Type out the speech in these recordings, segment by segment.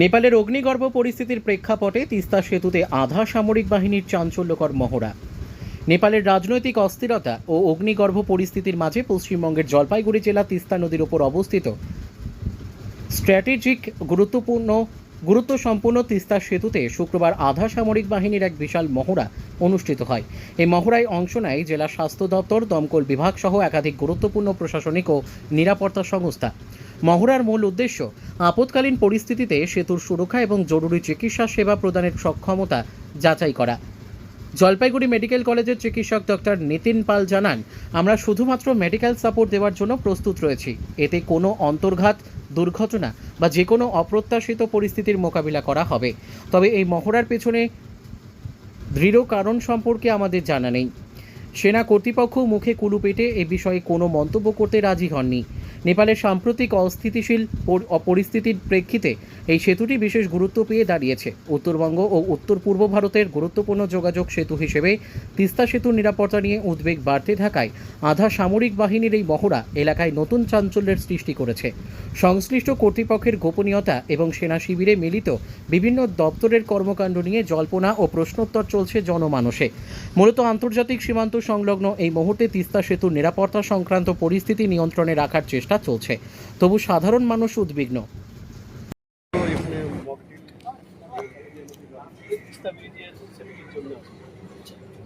নেপালের অগ্নিগর্ভ পরিস্থিতির প্রেক্ষাপটে তিস্তা সেতুতে আধা সামরিক বাহিনীর চাঞ্চল্যকর মহড়া। নেপালের রাজনৈতিক অস্থিরতা ও অগ্নিগর্ভ পরিস্থিতির মাঝে পশ্চিমবঙ্গের জলপাইগুড়ি জেলা তিস্তা নদীর ওপর অবস্থিত স্ট্র্যাটেজিক গুরুত্বপূর্ণ গুরুত্ব সম্পন্ন তিস্তা সেতুতে শুক্রবার আধা সামরিক বাহিনীর এক বিশাল মহড়া অনুষ্ঠিত হয়। এই মহড়ায় অংশ নেয় জেলা স্বাস্থ্য দপ্তর, দমকল বিভাগ সহ একাধিক গুরুত্বপূর্ণ প্রশাসনিক ও নিরাপত্তা সংস্থা। মহড়ার মূল উদ্দেশ্য আপৎকালীন পরিস্থিতিতে সেতুর সুরক্ষা এবং জরুরি চিকিৎসা সেবা প্রদানের সক্ষমতা যাচাই করা। জলপাইগুড়ি মেডিকেল কলেজের চিকিৎসক ডক্টর নিতিন পাল জানান, আমরা শুধুমাত্র মেডিকেল সাপোর্ট দেওয়ার জন্য প্রস্তুত রয়েছি। এতে কোনো অন্তর্ঘাত, দুর্ঘটনা বা যে কোনো অপ্রত্যাশিত পরিস্থিতির মোকাবিলা করা হবে। তবে এই মহড়ার পেছনে দৃঢ় কারণ সম্পর্কে আমাদের জানা নেই। সেনা কর্তৃপক্ষ মুখে কুলু পেটে এ বিষয়ে কোনো মন্তব্য করতে রাজি হননি। নেপালের সাম্প্রতিক অস্থিতিশীল পর- পরিস্থিতির প্রেক্ষিতে এই সেতুটি বিশেষ গুরুত্ব পেয়ে দাঁড়িয়েছে। উত্তরবঙ্গ ও উত্তর পূর্ব ভারতের গুরুত্বপূর্ণ যোগাযোগ সেতু হিসেবে তিস্তা সেতুর নিরাপত্তা নিয়ে উদ্বেগ বাড়তে থাকায় আধা সামরিক বাহিনীর এই মহড়া এলাকায় নতুন চাঞ্চল্যের সৃষ্টি করেছে। সংশ্লিষ্ট কর্তৃপক্ষের গোপনীয়তা এবং সেনা শিবিরে মিলিত বিভিন্ন দপ্তরের কর্মকাণ্ড নিয়ে জল্পনা ও প্রশ্নোত্তর চলছে জনমানসে। মূলত আন্তর্জাতিক সীমান্ত সংলগ্ন এই মুহূর্তে তিস্তা সেতুর নিরাপত্তা সংক্রান্ত পরিস্থিতি নিয়ন্ত্রণে রাখার চেষ্টা চলছে। তবু সাধারণ মানুষ উদ্বিগ্ন।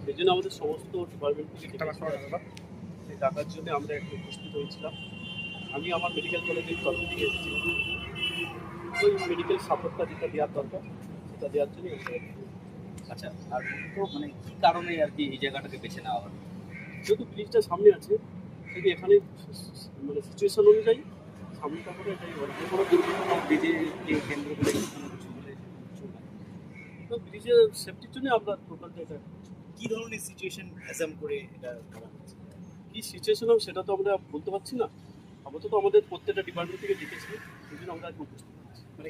সেই জন্য আমাদের সমস্ত ডিপার্টমেন্ট থেকে ডেকেছিল। সেই ডাকার জন্য আমরা একটু উপস্থিত হয়েছিলাম। আমি আমার মেডিকেল কলেজের তরফ থেকে এসেছি। ওই মেডিকেল সাপোর্টটা যেটা দেওয়ার দরকার সেটা দেওয়ার জন্য আচ্ছা আর তো মানে কি কারণে আর কি এই জায়গাটাকে বেছে নেওয়া হলো? যেহেতু ব্রিজটা সামনে আছে যদি এখানে মানে সিচুয়েশন অনুযায়ী সামনেটা করে এটাই কোনো দুর্ঘটনা ব্রিজে কেন্দ্র করে কোনো কিছু হলে তো ব্রিজের সেফটির জন্য আমরা টোটালটা এটা কি ধরনের সিচুয়েশন অ্যাজাম করে এটা করা হচ্ছে? কী সিচুয়েশন হবে সেটা তো আমরা বলতে পারছি না। আপাতত আমাদের প্রত্যেকটা ডিপার্টমেন্ট থেকে ডেকেছি সেই জন্য আমরা আছি। মানে